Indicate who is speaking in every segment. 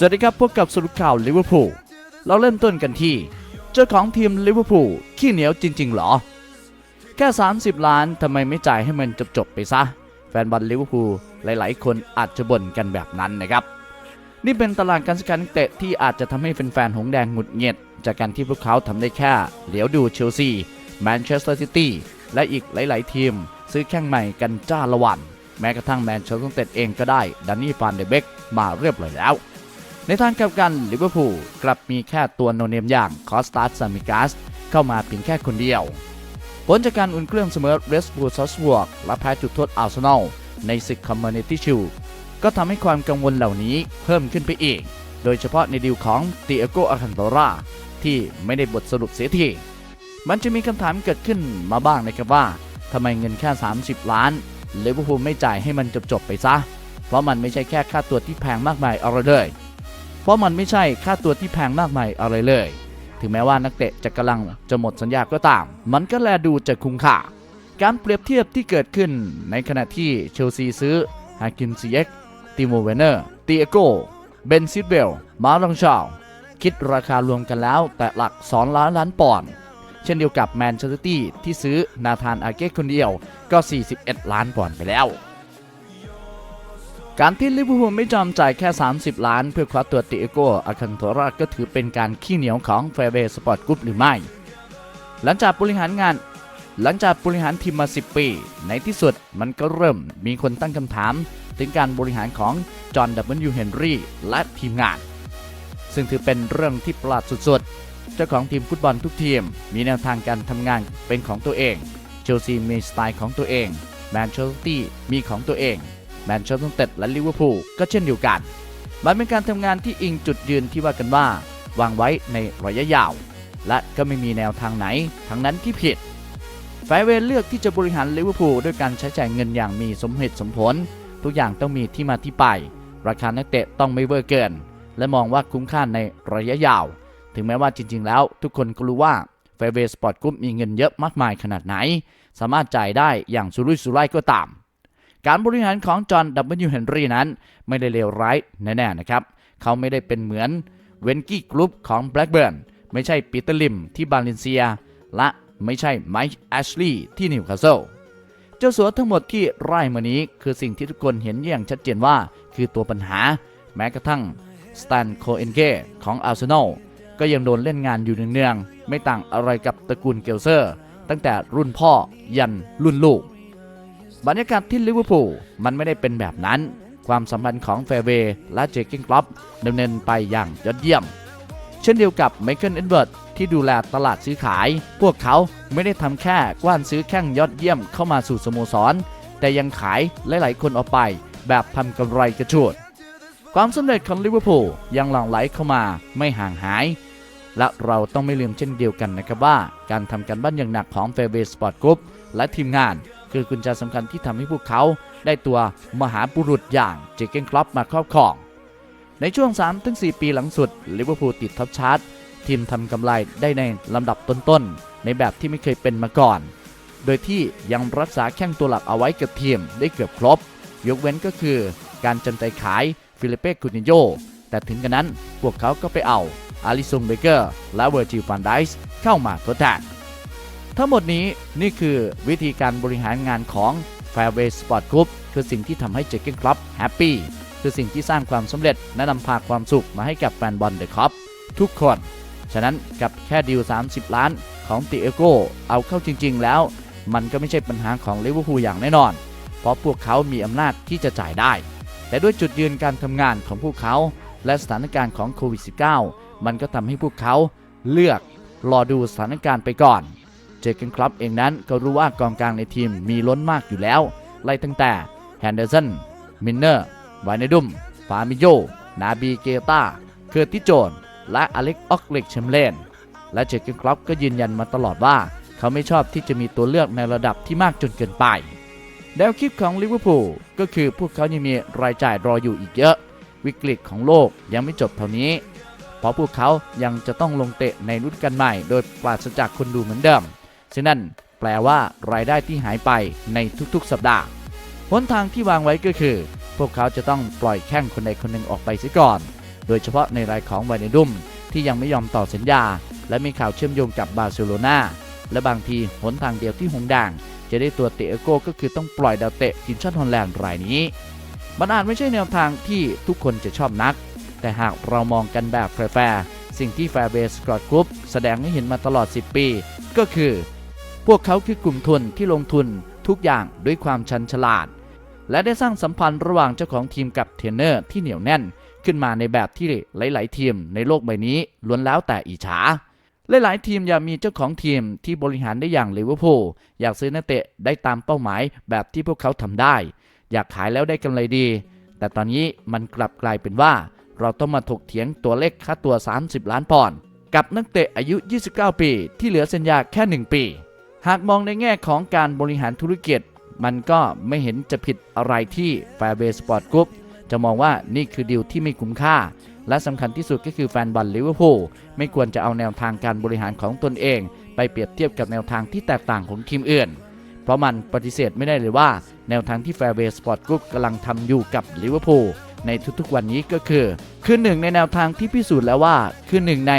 Speaker 1: สวัสดีครับพบกับสรุปข่าวลิเวอร์พูลเราเริ่มต้นกันที่ เจ้าของทีมลิเวอร์พูลขี้เหนียวจริงๆเหรอ แค่ 30 ล้านทำไมไม่จ่ายให้มันจบ ๆ ไปซะ แฟนบอลลิเวอร์พูลหลาย ๆ คนอาจจะบ่นกันแบบนั้นนะครับ นี่เป็นตลาดการซื้อขายนักเตะที่อาจจะทำให้แฟนๆหงแดงหงุดหงิด จากการที่พวกเขาทำได้แค่ เหลียวดูเชลซีแมนเชสเตอร์ซิตี้และอีกหลาย ๆ ทีม ซื้อแข้งใหม่กันจ้าละวัน แม้กระทั่งแมนเชสเตอร์เต็ดเองก็ได้ดันนี่ฟานเดเบกมาเรียบร้อยแล้ว ในทางกลับกันลิเวอร์พูลกลับมีแค่ตัวโนเนมอย่างคอสตาสซามิกาสเข้ามาเพียงแค่คนเดียว ผลจากการอุ่นเครื่องเสมอเรสบูซัสวอกและแพ้จุดโทษอาร์เซนอลในศึกคอมมูนิตี้ชิลก็ทำให้ความกังวลเหล่านี้เพิ่มขึ้นไปอีก โดยเฉพาะในดีลของติเอโกอาคันโตราที่ไม่ได้บทสรุปเสียที มันจะมีคำถามเกิดขึ้นมาบ้างนะครับว่าทำไมเงินแค่ 30 ล้านลิเวอร์พูลไม่จ่ายให้มันจบๆไปซะ เพราะมันไม่ใช่แค่ค่าตัวที่แพงมากมายอะไรเลย ราะมันไม่ใช่ค่าตัวที่แพงมากมายอะไรเลย ถึงแม้ว่านักเตะจะกำลังจะหมดสัญญาก็ตาม มันก็แลดูจะคุ้มค่า การเปรียบเทียบที่เกิดขึ้นในขณะที่เชลซีซื้อฮากิมซีเอ็กติโมเวเนอร์ตีเอโกเบนซิดเบล มารังชาว คิดราคารวมกันแล้วแต่หลัก 2 ล้านล้านปอนด์ เช่นเดียวกับแมนเชสเตอร์ตี้ที่ซื้อนาธานอาเก้คนเดียวก็ 41 ล้านปอนด์ไปแล้ว การที่ลิเวอร์พูลไม่จอมจ่ายแค่ 30 ล้าน เพื่อคว้าตัวติเอโกอาคันโทราก็ถือเป็นการขี้เหนียวของแฟเบสปอร์ตกรุ๊ปหรือไม่ หลังจากบริหารงาน หลังจากบริหารทีมมา 10 ปี ในที่สุดมันก็เริ่มมีคนตั้งคำถาม ถึงการบริหารของจอห์นดับเบิลยูเฮนรี่และทีมงาน ซึ่งถือเป็นเรื่องที่ประหลาดสุดๆ เจ้าของทีมฟุตบอลทุกทีม มีแนวทางการทำงานเป็นของตัวเอง เชลซีมีสไตล์ของตัวเอง แมนเชสเตอร์มีของตัวเอง แมนเชสเตอร์ยูไนเต็ดและลิเวอร์พูลก็เช่นเดียวกัน มันเป็นการทำงานที่อิงจุดยืนที่ว่ากันว่า วางไว้ในระยะยาว และก็ไม่มีแนวทางไหนทั้งนั้นที่ผิดไฟเวเลือกที่จะบริหารลิเวอร์พูลด้วยการใช้จ่ายเงินอย่างมีสมเหตุสมผล ทุกอย่างต้องมีที่มาที่ไป ราคานักเตะต้องไม่เวอร์เกิน และมองว่าคุ้มค่าในระยะยาว ถึงแม้ว่าจริง ๆ แล้ว ทุกคนก็รู้ว่าไฟเวสปอร์ตกรุ๊ปมีเงินเยอะมากมายขนาดไหน สามารถจ่ายได้อย่างสุรุ่ยสุร่ายก็ตาม การบริหารของจอห์นดับเบิลยูเฮนรี่นั้น ไม่ได้เลวร้ายแน่ๆนะครับ เขาไม่ได้เป็นเหมือนเวนกี้กรุ๊ปของแบล็กเบิร์นไม่ใช่ปีเตอร์ลิมที่บาเลนเซีย และไม่ใช่ไมค์แอชลีย์ที่นิวคาสเซิลเจ้าสัวทั้งหมดที่ไร่มานี้คือสิ่งที่ทุกคนเห็นอย่างชัดเจนว่าคือตัวปัญหา แม้กระทั่งสแตนโคเอนเกของอาร์เซนอลก็ยังโดนเล่นงานอยู่เนืองๆไม่ต่างอะไรกับตระกูลเกลเซอร์ ตั้งแต่รุ่นพ่อยันรุ่นลูก บรรยากาศที่ลิเวอร์พูลมันไม่ได้เป็นแบบนั้น ความสัมพันธ์ของแฟเวและเจคิงคลับดำเนินไปอย่างยอดเยี่ยม เช่นเดียวกับไมเคิลเอ็ดเวิร์ดที่ดูแลตลาดซื้อขาย พวกเขาไม่ได้ทำแค่กว้านซื้อแข้งยอดเยี่ยมเข้ามาสู่สโมสร แต่ยังขายหลายๆคนออกไป แบบทำกำไรกระโชดความสำเร็จของลิเวอร์พูลยังหลั่งไหลเข้ามาไม่ห่างหาย และเราต้องไม่ลืมเช่นเดียวกันนะครับว่า การทำการบ้านอย่างหนักของ f a i r w a y Sport Group และทีมงาน คือกุญแจสำคัญที่ทำให้พวกเขาได้ตัวมหาบุรุษอย่างเจเกนคลับมาครอบครอง ในช่วง 3-4 ปีหลังสุดลิเวอร์พูลติดท็อปชาร์ตทีมทำกำไรได้ในลำดับต้นๆ ในแบบที่ไม่เคยเป็นมาก่อน โดยที่ยังรักษาแข้งตัวหลักเอาไว้กับทีมได้เกือบครบ ยกเว้นก็คือการจำใจขายฟิลิเป้คูติโยแต่ถึงกระนั้นพวกเขาก็ไปเอาอาริซงเบเกอร์และเวอร์จิลฟันไดส์เข้ามาทดแทน ทั้งหมดนี้นี่คือวิธีการบริหารงานของ Fairway Sport Group คือสิ่งที่ทำให้เจ k เก้นคลับแฮปปี้คือสิ่งที่สร้างความสำเร็จและนำพาความสุขมาให้กับแฟนบอลเดอะค p ทุกคน ฉะนั้นกับแค่ดีล 30 ล้านของติเอโกเอาเข้าจริง ๆ แล้ว มันก็ไม่ใช่ปัญหาของลิเวอร์พูลอย่างแน่นอน เพราะพวกเขามีอำนาจที่จะจ่ายได้ แต่ด้วยจุดยืนการทำงานของพวกเขา และสถานการณ์ของโควิด -19 มันก็ทำให้พวกเขาเลือกรอดูสถานการณ์ไปก่อน เจเกนคลับเองนั้นก็รู้ว่ากองกลางในทีมมีล้นมากอยู่แล้ว ไล่ตั้งแต่แฮนเดอร์สัน มินเนอร์ไวเนดุมฟามิโย นาบีเกตาเคอร์ติโจน และอเล็กออกเล็กเชมเลน และเจเกนคลับก็ยืนยันมาตลอดว่า เขาไม่ชอบที่จะมีตัวเลือกในระดับที่มากจนเกินไป แนวคิดของลิเวอร์พูลก็คือพวกเขายังมีรายจ่ายรออยู่อีกเยอะ วิกฤตของโลกยังไม่จบเท่านี้เพราะพวกเขายังจะต้องลงเตะในฤดูกาลใหม่ โดยปราศจากคนดูเหมือนเดิม ซึ่งนั่นแปลว่ารายได้ที่หายไปในทุกๆ สัปดาห์หนทางที่วางไว้ก็คือ พวกเขาจะต้องปล่อยแข้งคนใดคนหนึ่งออกไปเสียก่อน โดยเฉพาะในรายของวานดุมที่ยังไม่ยอมต่อสัญญา และมีข่าวเชื่อมโยงกับบาร์เซโลนาและบางทีหนทางเดียวที่หงด่าง จะได้ตัวเตะโก้ก็คือต้องปล่อยดาวเตะทีมชาติฮอลแลนด์รายนี้มันอาจไม่ใช่แนวทางที่ทุกคนจะชอบนัก แต่หากเรามองกันแบบแฟร์สิ่งที่แฟร์เบสกอตกรุ๊ปแสดงให้เห็นมาตลอด 10 ปี ก็คือ พวกเขาคือกลุ่มทุนที่ลงทุนทุกอย่างด้วยความชันฉลาด และได้สร้างสัมพันธ์ระหว่างเจ้าของทีมกับเทรนเนอร์ที่เหนียวแน่น ขึ้นมาในแบบที่หลาย ๆ ทีมในโลกใบนี้ล้วนแล้วแต่อิจฉาหลายๆทีมอยากมีเจ้าของทีมที่บริหารได้อย่างลิเวอร์พูลอยากซื้อนักเตะได้ตามเป้าหมายแบบที่พวกเขาทำได้ อยากขายแล้วได้กำไรดี แต่ตอนนี้มันกลับกลายเป็นว่า เราต้องมาถกเถียงตัวเลขค่าตัว 30 ล้านปอนด์กับนักเตะอายุ 29 ปี ที่เหลือสัญญาแค่ 1 ปี หากมองในแง่ของการบริหารธุรกิจ มันก็ไม่เห็นจะผิดอะไรที่ f a i r b a y Sport Group จะมองว่านี่คือดีลที่ไม่คุ้มค่า และสำคัญที่สุดก็คือแฟนบอลลิเวอร์พูลไม่ควรจะเอาแนวทางการบริหารของตนเอง ไปเปรียบเทียบกับแนวทางที่แตกต่างของทีมอื่น เพราะมันปฏิเสธไม่ได้เลยว่า แนวทางที่ f a i r b a y Sport Group กำลังทำอยู่กับลิเวอร์พูลในทุกๆวันนี้ก็คือ คือหนึ่งในแนวทางที่พิสูจน์แล้วว่า คือหนึ่งใน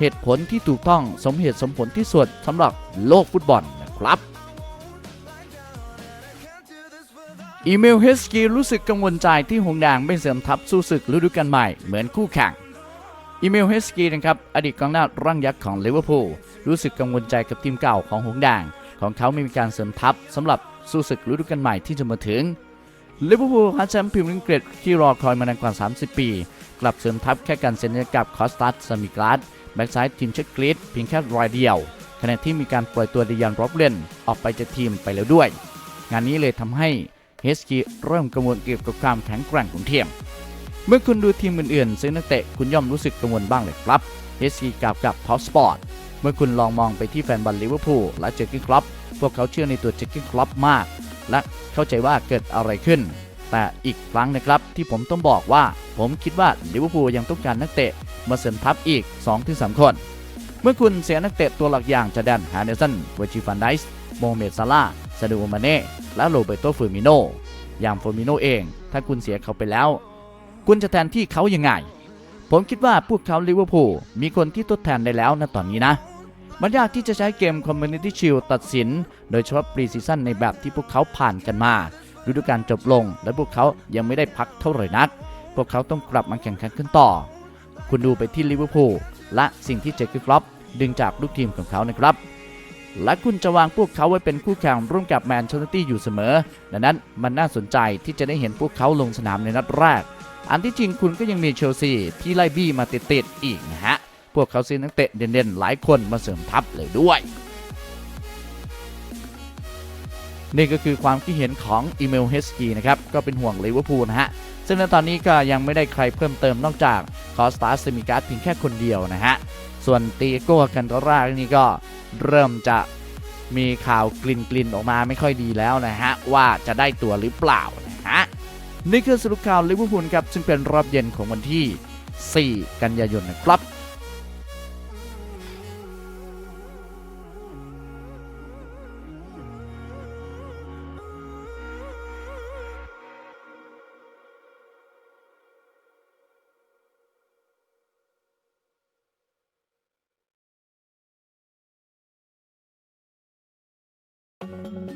Speaker 1: เหตุผลที่ถูกต้องสมเหตุสมผลที่สุดสำหรับโลกฟุตบอลนะครับอีเมลเฮสกีรู้สึกกังวลใจที่หงแดงไม่เสริมทัพสู้ศึกฤดูกาลใหม่เหมือนคู่แข่งอีเมลเฮสกีนะครับอดีตกองหน้าร่างยักษ์ของลิเวอร์พูลรู้สึกกังวลใจกับทีมเก่าของหงแดงของเขาไม่มีการเสริมทัพสำหรับสู้ศึกฤดูกาลใหม่ที่จะมาถึงลิเวอร์พูลคว้าแชมป์พรีเมียร์ลีกอังกฤษที่รอคอยมานานกว่า 30 ปี กลับเสริมทัพแค่การเซ็นสัญญากับคอสตัสซามิกราด แบ็กซ้ายทีมเช็กกรีดเพียงแค่รายเดียวขณะที่มีการปล่อยตัวดิยันโรบเลนออกไปจากทีมไปแล้วด้วย งานนี้เลยทำให้เฮสกีเริ่มกังวลเกี่ยวกับความแข็งแกร่งของทีมเมื่อคุณดูทีมอื่นๆซึ่งนักเตะคุณย่อมรู้สึกกังวลบ้างเลยครับเฮสกีกล่าวกับท็อสปอร์ตเมื่อคุณลองมองไปที่แฟนบอลลิเวอร์พูลและเจอร์กินคลับพวกเขาเชื่อในตัวเจอร์กินคลับมาก และเข้าใจว่าเกิดอะไรขึ้น แต่อีกครั้งนะครับที่ผมต้องบอกว่า ผมคิดว่าลิเวอร์พูลยังต้องการนักเตะ มาเสริมทัพอีก 2-3 คน เมื่อคุณเสียนักเตะตัวหลักอย่างจาแดนฮาร์เนสันเวจิฟันไดส์โมเมดซาลาซาดูมาเน่และโรเบโตฟอร์มิโนอย่างฟอร์มิโนเอง ถ้าคุณเสียเขาไปแล้ว คุณจะแทนที่เขายังไง ผมคิดว่าพวกเขาลิเวอร์พูลมีคนที่ทดแทนได้แล้วนะตอนนี้นะมันยากที่จะใช้เกม Community Shield ตัดสิน โดยเฉพาะปรีซีซั่นในแบบที่พวกเขาผ่านกันมาฤดูกาลจบลง และพวกเขายังไม่ได้พักเท่าไหร่นัก พวกเขาต้องกลับมาแข่งขันกันต่อ คุณดูไปที่ลิเวอร์พูลและสิ่งที่เจคกี้ครอปดึงจากลูกทีมของเขานะครับ และคุณจะวางพวกเขาไว้เป็นคู่แข่งร่วมกับแมนเชสเตอร์ตี้อยู่เสมอ ดังนั้นมันน่าสนใจที่จะได้เห็นพวกเขาลงสนามในนัดแรก อันที่จริงคุณก็ยังมีเชลซีที่ไล่บี้มาติดๆอีกนะฮะ พวกเขาซื้อนักเตะเด่นๆ หลายคนมาเสริมทัพเลยด้วย นี่ก็คือความคิดเห็นของอีเมลเฮสกีนะครับ ก็เป็นห่วงลิเวอร์พูลนะฮะ ซึ่งในตอนนี้ก็ยังไม่ได้ใครเพิ่มเติมนอกจากคอสตาสมิการ์ดเพียงแค่คนเดียวนะฮะ ส่วนตีโก้กันตรานี่ก็เริ่มจะมีข่าวกลิ่นกลิ่นๆออกมาไม่ค่อยดีแล้วนะฮะ ว่าจะได้ตัวหรือเปล่านะฮะ นี่คือสรุปข่าวลิเวอร์พูลครับ ซึ่งเป็นรอบเย็นของวันที่ 4 กันยายนนะครับ Thank you.